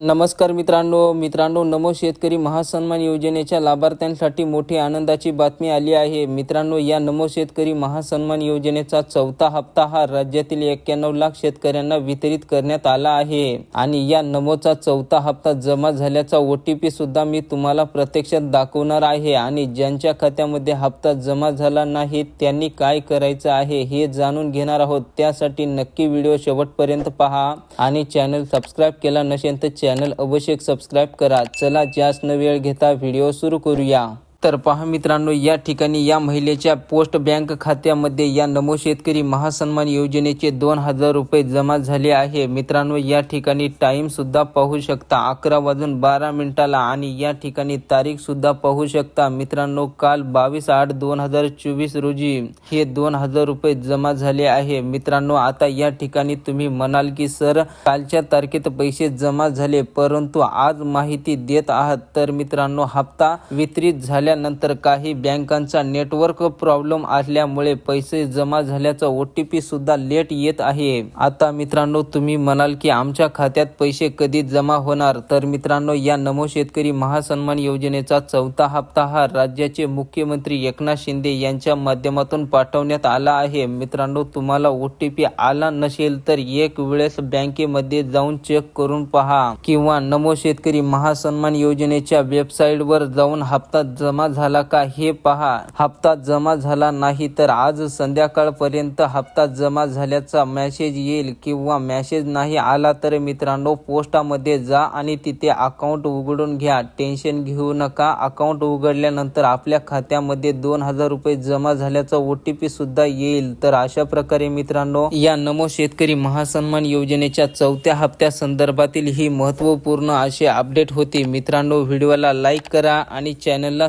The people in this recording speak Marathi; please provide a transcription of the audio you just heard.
नमस्कार मित्रांनो मित्रांनो नमो शेतकरी महासन्मान योजनेच्या लाभार्थ्यांसाठी मोठी आनंदाची बातमी आली आहे. मित्रांनो या नमो शेतकरी महासन्मान योजनेचा चौथा हप्ता हा राज्यातील एक्क्याण्णव लाख शेतकऱ्यांना वितरित करण्यात आला आहे. आणि या नमोचा चौथा हप्ता जमा झाल्याचा ओ टी पी सुद्धा मी तुम्हाला प्रत्यक्षात दाखवणार आहे. आणि ज्यांच्या खात्यामध्ये हप्ता जमा झाला नाही त्यांनी काय करायचं आहे हे जाणून घेणार आहोत. त्यासाठी नक्की व्हिडिओ शेवटपर्यंत पहा. आणि चॅनल सबस्क्राईब केला नसेल तर चॅनल अवश्य सबस्क्राईब करा. चला जास्त न वेळ घेता व्हिडिओ सुरू करूया. तर पहा मित्रांनो या ठिकाणी या महिलेच्या पोस्ट बँक खात्यामध्ये या नमो शेतकरी महासन्मान योजनेचे दोन हजार रुपये जमा झाले आहे. मित्रांनो या ठिकाणी टाइम सुद्धा पाहू शकता. अकरा वाजून बारा मिनिटाला आणि या ठिकाणी तारीख सुद्धा पाहू शकता. मित्रांनो काल बावीस आठ दोन हजार चोवीस रोजी हे दोन हजार रुपये जमा झाले आहे. मित्रांनो आता या ठिकाणी तुम्ही म्हणाल की सर कालच्या तारखेत पैसे जमा झाले परंतु आज माहिती देत आहात. तर मित्रांनो हप्ता वितरित झाल्या झाल्यानंतर काही बँकांचा नेटवर्क प्रॉब्लेम असल्यामुळे पैसे जमा झाल्याचा ओ टी पी सुद्धा लेट येत आहे. आता मित्रांनो तुम्ही म्हणाल की आमच्या खात्यात पैसे कधी जमा होणार? तर मित्रांनो या नमो शेतकरी महासन्मान योजनेचा चौथा हप्ता हा राज्याचे मुख्यमंत्री एकनाथ शिंदे यांच्या माध्यमातून पाठवण्यात आला आहे. मित्रांनो तुम्हाला ओ टी पी आला नसेल तर एक वेळेस बँकेमध्ये जाऊन चेक करून पहा. किंवा नमो शेतकरी महासन्मान योजनेच्या वेबसाईट वर जाऊन हप्ता जमा जमा झाला का हे पहा. हप्ता जमा झाला नाही तर आज संध्याकाळपर्यंत हप्ता जमा झाल्याचा मॅसेज येईल किंवा मॅसेज नाही आला तर मित्रांनो पोस्टामध्ये जा आणि तिथे अकाउंट उघडून घ्या. टेन्शन घेऊ नका. अकाउंट उघडल्यानंतर आपल्या खात्यामध्ये दोन हजार रुपये जमा झाल्याचा ओ टी पी सुद्धा येईल. तर अशा प्रकारे मित्रांनो या नमो शेतकरी महासन्मान योजनेच्या चौथ्या हप्त्या संदर्भातील ही महत्त्वपूर्ण अशी अपडेट होती. मित्रांनो व्हिडिओला लाईक करा आणि चॅनलला